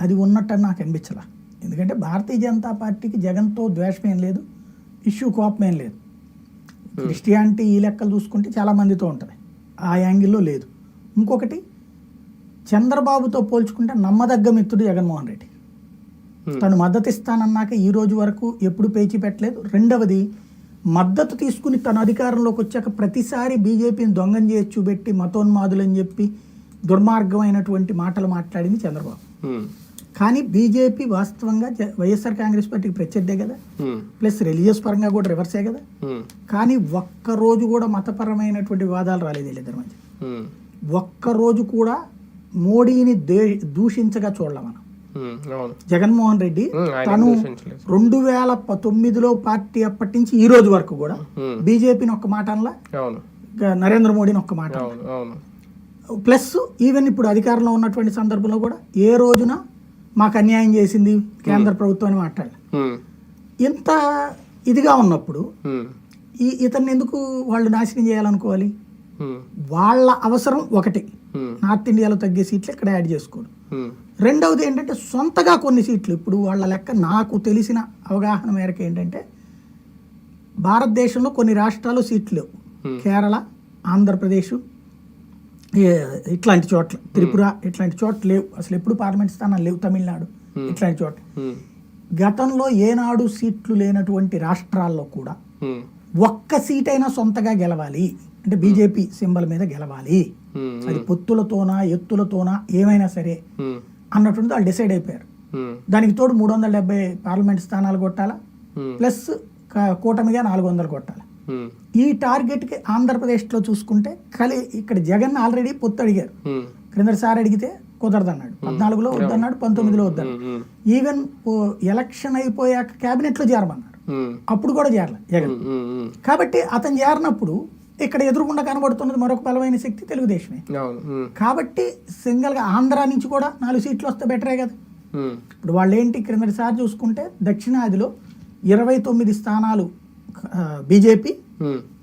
అది ఉన్నట్టు నాకు అనిపించలా. ఎందుకంటే భారతీయ జనతా పార్టీకి జగన్తో ద్వేషం ఏం లేదు ఇష్యూ కోపం ఏం లేదు. క్రిస్టియానిటీ ఈ లెక్కలు చూసుకుంటే చాలా మందితో ఉంటుంది. ఆ యాంగిల్లో లేదు. ఇంకొకటి చంద్రబాబుతో పోల్చుకుంటే నమ్మదగ్గ మిత్రుడు జగన్మోహన్ రెడ్డి. తను మద్దతు ఇస్తానన్నాక ఈ రోజు వరకు ఎప్పుడు పేచీ పెట్టలేదు. రెండవది మద్దతు తీసుకుని తన అధికారంలోకి వచ్చాక ప్రతిసారి బీజేపీని దొంగం చేసి చూపెట్టి మతోన్మాదులని చెప్పి దుర్మార్గమైనటువంటి మాటలు మాట్లాడింది చంద్రబాబు. కానీ బీజేపీ వాస్తవంగా వైఎస్ఆర్ కాంగ్రెస్ పార్టీకి ప్రత్యర్థే కదా. ప్లస్ రిలీజియస్ పరంగా కూడా రివర్సే కదా. కానీ ఒక్క రోజు కూడా మతపరమైనటువంటి వివాదాలు రాలేదు వీళ్ళిద్దరి మధ్య. ఉమ్, ఒక్క రోజు కూడా మోడీని దే దూషించగా చూడలే మనం. జగన్మోహన్ రెడ్డి తను. రెండు వేల తొమ్మిదిలో పార్టీ అప్పటి నుంచి ఈ రోజు వరకు కూడా బీజేపీని ఒక్క మాట నరేంద్ర మోడీని ఒక్క మాట ప్లస్ ఈవెన్ ఇప్పుడు అధికారంలో ఉన్నటువంటి సందర్భంలో కూడా ఏ రోజున మాకు అన్యాయం చేసింది కేంద్ర ప్రభుత్వం అని మాట్లాడాలి. ఉమ్, ఇంత ఇదిగా ఉన్నప్పుడు ఉమ్, ఈ ఇతన్ని ఎందుకు వాళ్ళు నాశనం చేయాలనుకోవాలి? వాళ్ళ అవసరం ఒకటి. నార్త్ ఇండియాలో తగ్గే సీట్లు ఇక్కడ యాడ్ చేసుకోవడం ఉమ్, రెండవది ఏంటంటే సొంతగా కొన్ని సీట్లు ఇప్పుడు వాళ్ళ లెక్క నాకు తెలిసిన అవగాహన మేరకు ఏంటంటే భారతదేశంలో కొన్ని రాష్ట్రాలు సీట్లు లేవు. Hmm. కేరళ ఆంధ్రప్రదేశ్ ఇట్లాంటి చోట్ల త్రిపుర ఇట్లాంటి చోట్ల లేవు. అసలు ఎప్పుడు పార్లమెంట్ స్థానాలు లేవు తమిళనాడు. ఇట్లాంటి చోట్ల. గతంలో ఏనాడు సీట్లు లేనటువంటి రాష్ట్రాల్లో కూడా ఒక్క సీట్ అయినా సొంతగా గెలవాలి. అంటే బీజేపీ సింబల్ మీద గెలవాలి. అది పొత్తులతోనా ఎత్తులతోనా ఏమైనా సరే ఉమ్, అన్నటువంటి వాళ్ళు డిసైడ్ అయిపోయారు. దానికి తోడు మూడు వందల డెబ్బై పార్లమెంట్ స్థానాలు కొట్టాలా? ప్లస్ కూటమిగా నాలుగు వందలు కొట్టాలి? ఈ టార్గెట్కి ఆంధ్రప్రదేశ్లో చూసుకుంటే కలి ఇక్కడ జగన్ ఆల్రెడీ పొత్తు అడిగారు. ఉమ్, క్రిందసారి అడిగితే కుదరదన్నాడు. పద్నాలుగులో వద్దన్నాడు పంతొమ్మిదిలో వద్దన్నాడు. ఈవెన్ ఎలక్షన్ అయిపోయాక క్యాబినెట్లో చేరమన్నాడు అప్పుడు కూడా చేరలే జగన్. కాబట్టి అతను చేరినప్పుడు ఇక్కడ ఎదురుకుండా కనబడుతున్నది మరొక బలమైన శక్తి తెలుగుదేశమే. కాబట్టి సింగిల్గా ఆంధ్ర నుంచి కూడా నాలుగు సీట్లు వస్తే బెటరే కదా. ఇప్పుడు వాళ్ళు ఏంటి క్రిందటిసారి చూసుకుంటే దక్షిణాదిలో ఇరవై తొమ్మిది స్థానాలు బీజేపీ